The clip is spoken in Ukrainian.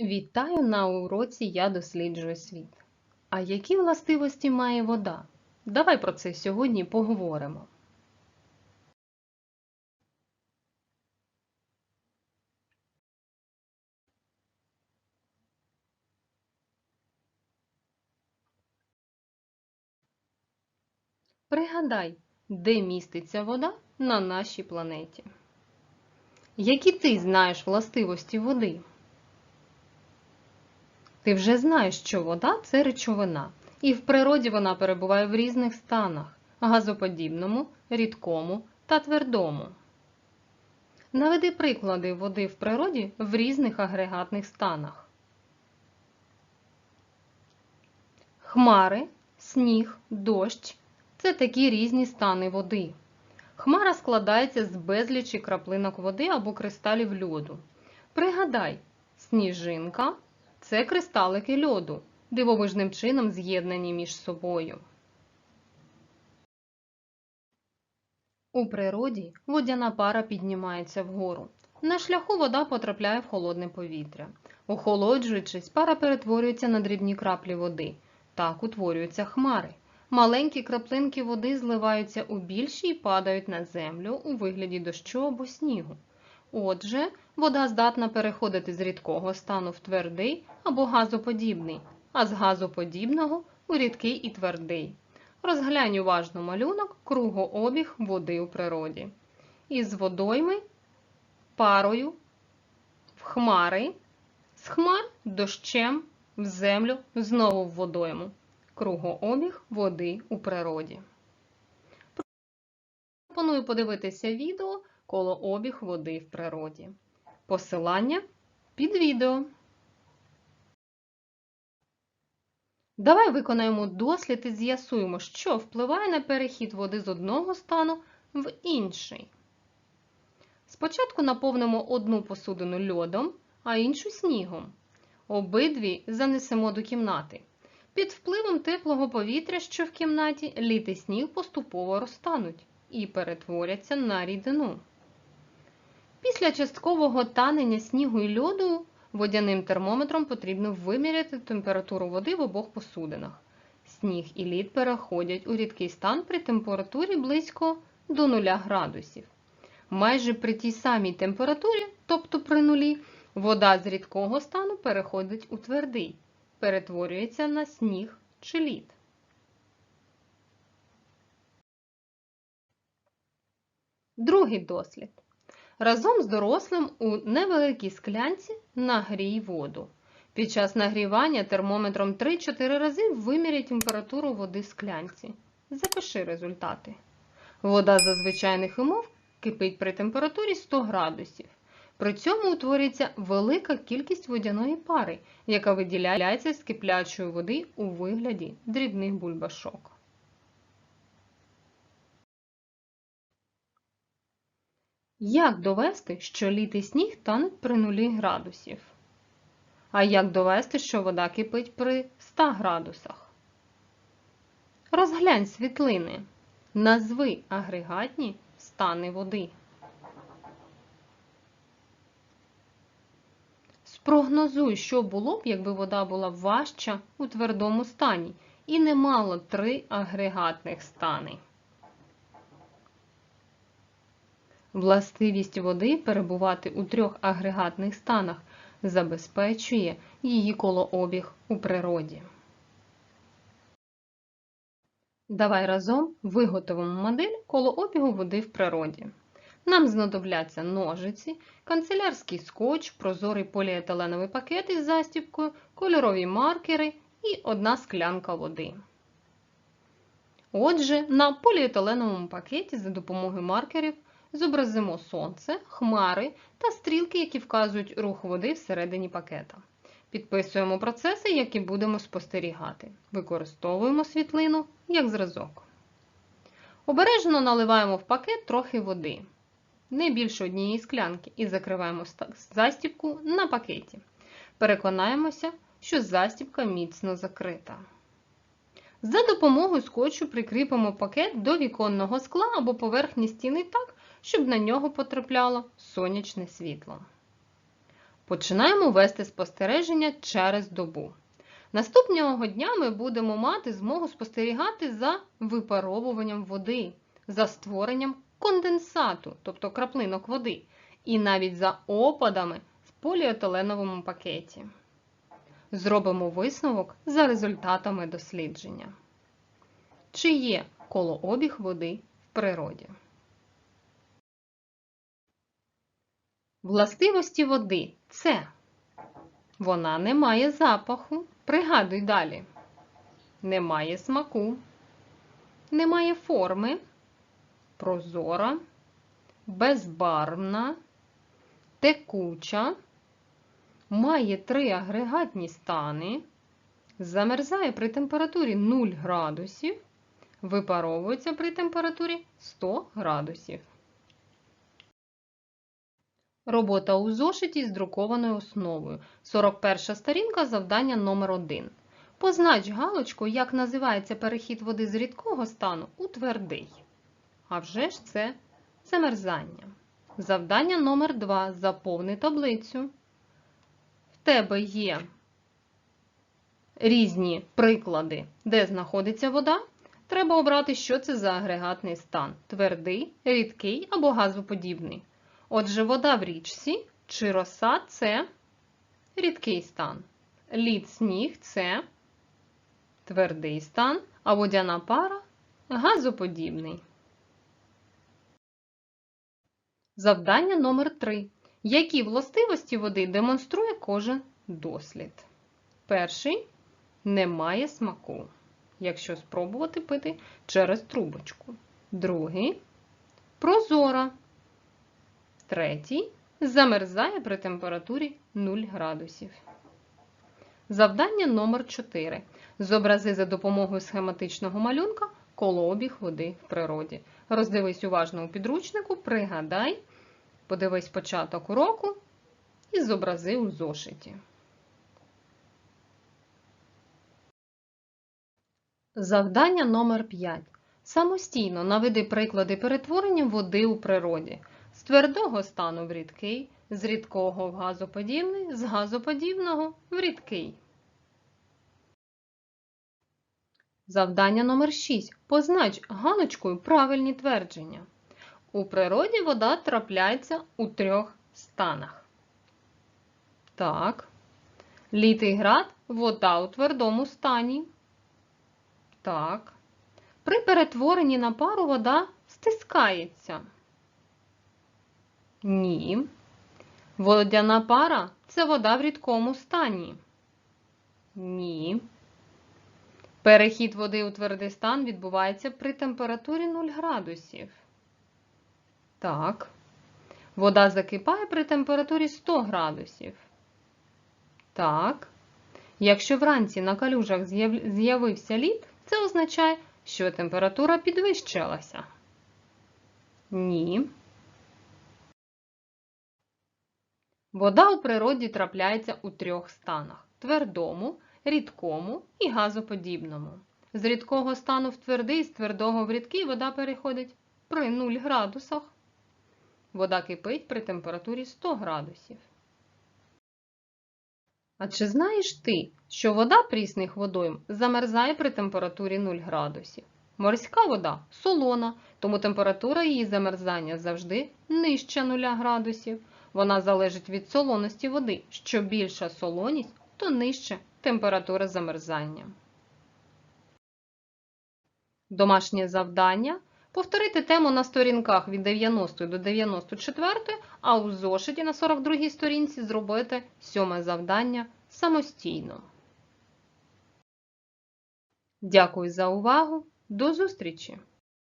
Вітаю на уроці Я досліджую світ. А які властивості має вода? Давай про це сьогодні поговоримо. Пригадай, де міститься вода на нашій планеті. Які ти знаєш властивості води? Ти вже знаєш, що вода це речовина, і в природі вона перебуває в різних станах газоподібному, рідкому та твердому. Наведи приклади води в природі в різних агрегатних станах. Хмари, сніг, дощ це такі різні стани води. Хмара складається з безлічі краплинок води або кристалів льоду. Пригадай, сніжинка це кристалики льоду, дивовижним чином з'єднані між собою. У природі водяна пара піднімається вгору. На шляху вода потрапляє в холодне повітря. Охолоджуючись, пара перетворюється на дрібні краплі води. Так утворюються хмари. Маленькі краплинки води зливаються у більші і падають на землю у вигляді дощу або снігу. Отже, вода здатна переходити з рідкого стану в твердий або газоподібний, а з газоподібного у рідкий і твердий. Розглянь уважно малюнок кругообіг води у природі. Із водойми парою в хмари, з хмар дощем в землю, знову в водойму. Кругообіг води у природі. Пропоную подивитися відео коло обіг води в природі. Посилання під відео. Давай виконаємо дослід і з'ясуємо, що впливає на перехід води з одного стану в інший. Спочатку наповнимо одну посудину льодом, а іншу снігом. Обидві занесемо до кімнати. Під впливом теплого повітря, що в кімнаті, лід і сніг поступово розтануть і перетворяться на рідину. Після часткового танення снігу і льоду водяним термометром потрібно виміряти температуру води в обох посудинах. Сніг і лід переходять у рідкий стан при температурі близько до 0 градусів. Майже при тій самій температурі, тобто при нулі, вода з рідкого стану переходить у твердий, перетворюється на сніг чи лід. Другий дослід. Разом з дорослим у невеликій склянці нагрій воду. Під час нагрівання термометром 3-4 рази виміряй температуру води в склянці. Запиши результати. Вода за звичайних умов кипить при температурі 100 градусів. При цьому утворюється велика кількість водяної пари, яка виділяється з киплячої води у вигляді дрібних бульбашок. Як довести, що і сніг тануть при нулі градусів? А як довести, що вода кипить при 100 градусах? Розглянь світлини. Назви агрегатні стани води. Спрогнозуй, що було б, якби вода була важча у твердому стані і не мала три агрегатних стани. Властивість води перебувати у трьох агрегатних станах забезпечує її колообіг у природі. Давай разом виготовимо модель колообігу води в природі. Нам знадобляться ножиці, канцелярський скотч, прозорий поліетиленовий пакет із застібкою, кольорові маркери і одна склянка води. Отже, на поліетиленовому пакеті за допомогою маркерів зобразимо сонце, хмари та стрілки, які вказують рух води всередині пакета. Підписуємо процеси, які будемо спостерігати. Використовуємо світлину як зразок. Обережно наливаємо в пакет трохи води, не більше однієї склянки, і закриваємо застібку на пакеті. Переконаємося, що застібка міцно закрита. За допомогою скотчу прикріпимо пакет до віконного скла або поверхні стіни так, щоб на нього потрапляло сонячне світло. Починаємо вести спостереження через добу. Наступного дня ми будемо мати змогу спостерігати за випаровуванням води, за створенням конденсату, тобто краплинок води, і навіть за опадами в поліетиленовому пакеті. Зробимо висновок за результатами дослідження. Чи є колообіг води в природі? Властивості води. Це. Вона не має запаху. Пригадуй далі. Немає смаку, немає форми, прозора, безбарвна, текуча, має три агрегатні стани, замерзає при температурі 0 градусів, випаровується при температурі 100 градусів. Робота у зошиті з друкованою основою. 41 сторінка завдання номер 1 Познач галочку, як називається перехід води з рідкого стану у твердий. А вже ж це замерзання. Завдання номер 2 Заповни таблицю. В тебе є різні приклади, де знаходиться вода. Треба обрати, що це за агрегатний стан: твердий, рідкий або газоподібний. Отже, вода в річці чи роса це рідкий стан. Лід сніг це твердий стан, а водяна пара газоподібний. Завдання номер 3. Які властивості води демонструє кожен дослід? Перший немає смаку, якщо спробувати пити через трубочку. Другий прозора. Третій замерзає при температурі 0 градусів. Завдання номер 4. Зобрази за допомогою схематичного малюнка колообіг води в природі. Роздивись уважно у підручнику, пригадай, подивись початок уроку і зобрази у зошиті. Завдання номер 5. Самостійно наведи приклади перетворення води у природі. Твердого стану в рідкий, з рідкого в газоподібний, з газоподібного в рідкий. Завдання номер 6. Познач галочкою правильні твердження. У природі вода трапляється у трьох станах. Так. Літий град вода у твердому стані. Так. При перетворенні на пару вода стискається. Ні. Водяна пара це вода в рідкому стані. Ні. Перехід води у твердий стан відбувається при температурі 0 градусів. Так. Вода закипає при температурі 100 градусів. Так. Якщо вранці на калюжах з'явився лід, це означає, що температура підвищилася. Ні. Вода у природі трапляється у трьох станах: твердому, рідкому і газоподібному. З рідкого стану в твердий, з твердого в рідкий вода переходить при 0 градусах. Вода кипить при температурі 100 градусів. А чи знаєш ти, що вода прісних водойм замерзає при температурі 0 градусів? Морська вода солона, тому температура її замерзання завжди нижча 0 градусів. Вона залежить від солоності води. Що більша солоність, то нижча температура замерзання. Домашнє завдання. Повторити тему на сторінках від 90 до 94, а у зошиті на 42 сторінці зробити сьоме завдання самостійно. Дякую за увагу! До зустрічі!